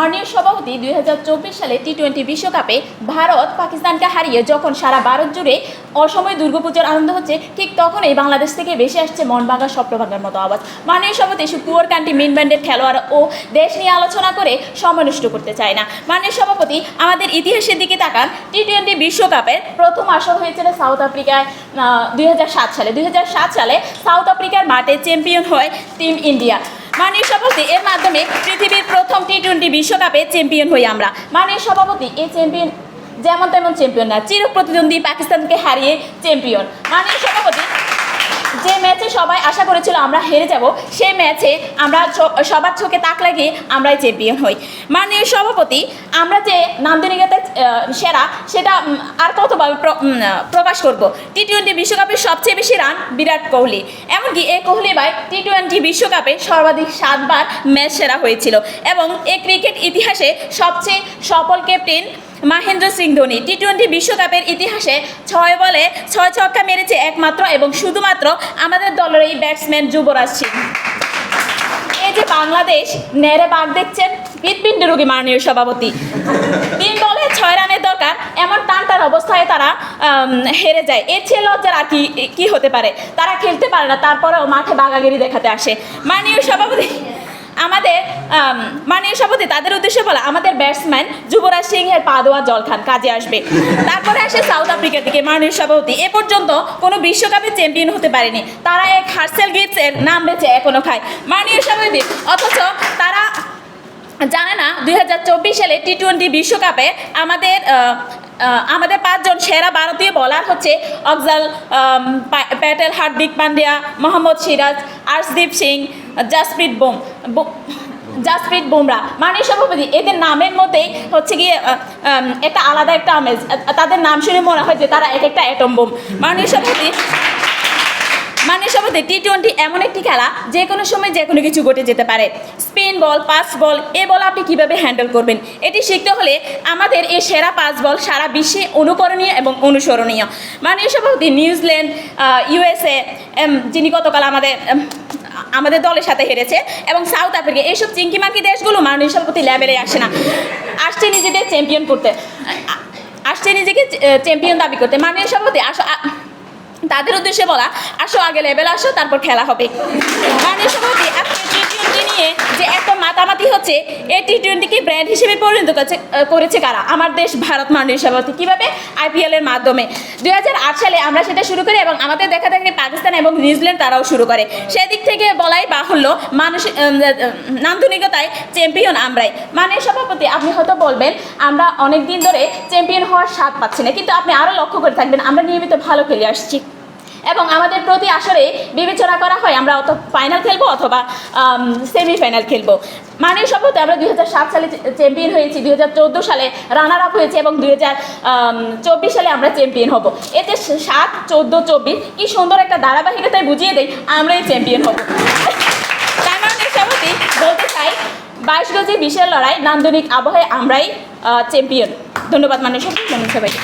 মাননীয় সভাপতি দুই হাজার চব্বিশ সালে টি টোয়েন্টি বিশ্বকাপে ভারত পাকিস্তানকে হারিয়ে যখন সারা ভারত জুড়ে অসময় দুর্গাপূজার আনন্দ হচ্ছে, ঠিক তখনই বাংলাদেশ থেকে বেশি আসছে মন ভাঙা স্বপ্ন ভাঙার মতো আওয়াজ। মাননীয় সভাপতি পুয়ার কান্ট্রি মেন ব্যান্ডের খেলোয়াড় ও দেশ নিয়ে আলোচনা করে সময় করতে চায় না। মাননীয় সভাপতি, আমাদের ইতিহাসের দিকে তাকান, টি টোয়েন্টি বিশ্বকাপের প্রথম আসর হয়েছিল সাউথ আফ্রিকায় দুই হাজার সাত সালে। দুই হাজার সাত সালে সাউথ আফ্রিকার মাঠে চ্যাম্পিয়ন হয় টিম ইন্ডিয়া। মাননীয় সভাপতি, এর মাধ্যমে পৃথিবীর প্রথম টি টোয়েন্টি বিশ্বকাপে চ্যাম্পিয়ন হই আমরা। মাননীয় সভাপতি, এই চ্যাম্পিয়ন যেমন তেমন চ্যাম্পিয়ন না চির প্রতিদ্বন্দ্বী পাকিস্তানকে হারিয়ে চ্যাম্পিয়ন মাননীয় সভাপতি, যে ম্যাচে সবাই আশা করেছিল আমরা হেরে যাব, সেই ম্যাচে আমরা সবার চোখে তাক লাগিয়ে আমরাই চ্যাম্পিয়ন হই। মাননীয় সভাপতি, আমরা যে নান্দনিকতা সেরা, সেটা আর কতভাবে প্রকাশ করব? টি টোয়েন্টি বিশ্বকাপের সবচেয়ে বেশি রান বিরাট কোহলি। এমনকি এ কোহলি ভাই টি টোয়েন্টি বিশ্বকাপে সর্বাধিক সাতবার ম্যাচ সেরা হয়েছিল। এবং এই ক্রিকেট ইতিহাসে সবচেয়ে সফল captain Mahendra Singh Dhoni. T twenty বিশ্বকাপের ইতিহাসে ছয় বলে ছয় ছক্কা মেরেছে একমাত্র এবং শুধুমাত্র আমাদের দলের এই ব্যাটসম্যান যুবরাজ সিং। যে বাংলাদেশ নেড়ে বাঘ দেখছেন হৃদপিণ্ড রোগী মাননীয় সভাপতি। তিন বলে ছয় রানের দরকার, এমন টান তার অবস্থায় তারা হেরে যায়। এর চেয়ে লজ্জার আর কি কি হতে পারে? তারা খেলতে পারে না, তারপরেও মাঠে বাঘাগিরি দেখাতে আসে। মাননীয় সভাপতি আমাদের আম, মাননীয় সভাপতি তাদের উদ্দেশ্যে বলা আমাদের ব্যাটসম্যান যুবরাজ সিং এর পা দেওয়া জল খান কাজে আসবে। তারপরে আসে সাউথ আফ্রিকা থেকে মাননীয় সভাপতি। এ পর্যন্ত কোনো বিশ্বকাপে চ্যাম্পিয়ন হতে পারেনি। তারা এক হার্সেল গিটস এর নাম বেঁচে এখনও খায়। মাননীয় সভাপতি অথচ তারা জানে না দুই হাজার চব্বিশ সালে টি টোয়েন্টি বিশ্বকাপে আমাদের আমাদের পাঁচজন সেরা ভারতীয় বলার হচ্ছে অফজাল প্যাটেল হার্দিক পান্ডিয়া মোহাম্মদ সিরাজ আর্শদীপ সিং জাসপ্রীত বুম। জাসপ্রীত বুমরা, মাননীয় সভাপতি, এদের নামের মধ্যেই হচ্ছে গিয়ে একটা আলাদা একটা আমেজ। তাদের নাম শুনে মনে হয় যে তারা এক একটা অ্যাটম বোম মাননীয় সভাপতি মানে সবাই টি টোয়েন্টি এমন একটি খেলা, যে কোনো সময় যে কোনো কিছু ঘটে যেতে পারে। স্পিন বল পাস বল এ বল আপনি কীভাবে হ্যান্ডেল করবেন? এটি শিখতে হলে আমাদের এই সেরা পাস বল সারা বিশ্বে অনুকরণীয় এবং অনুসরণীয়। মাননীয় সভাপতি, নিউজিল্যান্ড ইউএসএ যিনি গতকাল আমাদের আমাদের দলের সাথে হেরেছে এবং সাউথ আফ্রিকা এইসব চিঙ্কিমাকি দেশগুলো মাননীয় সভাপতি লেভেলে আসে না। আসছে নিজেদের চ্যাম্পিয়ন করতে। আসছে নিজেকে চ্যাম্পিয়ন দাবি করতে। মাননীয় সভাপতি আসো তাদের উদ্দেশ্যে বলা, আসো আগে লেভেল আসো, তারপর খেলা হবে। মাননীয় সভাপতি আজকে টি টোয়েন্টি নিয়ে যে এত মাতামাতি হচ্ছে এই টি টোয়েন্টিকে ব্র্যান্ড হিসেবে পরিণত করছে করেছে কারা? আমার দেশ ভারত মাননীয় সভাপতি। কীভাবে? আইপিএল এর মাধ্যমে। দুই হাজার আট সালে আমরা সেটা শুরু করি এবং আমাদের দেখা থাকে পাকিস্তান এবং নিউজিল্যান্ড তারাও শুরু করে। সেদিক থেকে বলাই বাহুল্য, মানুষ নান্দনিকতায় চ্যাম্পিয়ন আমরাই। মাননীয় সভাপতি, আপনি হয়তো বলবেন, আমরা অনেক দিন ধরে চ্যাম্পিয়ন হওয়ার স্বাদ পাচ্ছি না, কিন্তু আপনি আরও লক্ষ্য করে থাকবেন, আমরা নিয়মিত ভালো খেলে আসছি। এবং আমাদের প্রতি আসরে বিবেচনা করা হয় আমরা অত ফাইনাল খেলব অথবা সেমিফাইনাল খেলব। মানের শপথে আমরা দুই হাজার সাত সালে চ্যাম্পিয়ন হয়েছি, দুই হাজার চৌদ্দ সালে রানার আপ হয়েছে এবং দুই সালে আমরা চ্যাম্পিয়ন হব। এতে সাত, চোদ্দ, চব্বিশ, কি সুন্দর একটা ধারাবাহিকতায় বুঝিয়ে দেয় আমরাই চ্যাম্পিয়ন হব। সভাপতি বলতে চাই, বাইশ গজে বিশাল লড়াই, নান্দনিক আবহে আমরাই চ্যাম্পিয়ন ধন্যবাদ সভাপতি সবাইকে।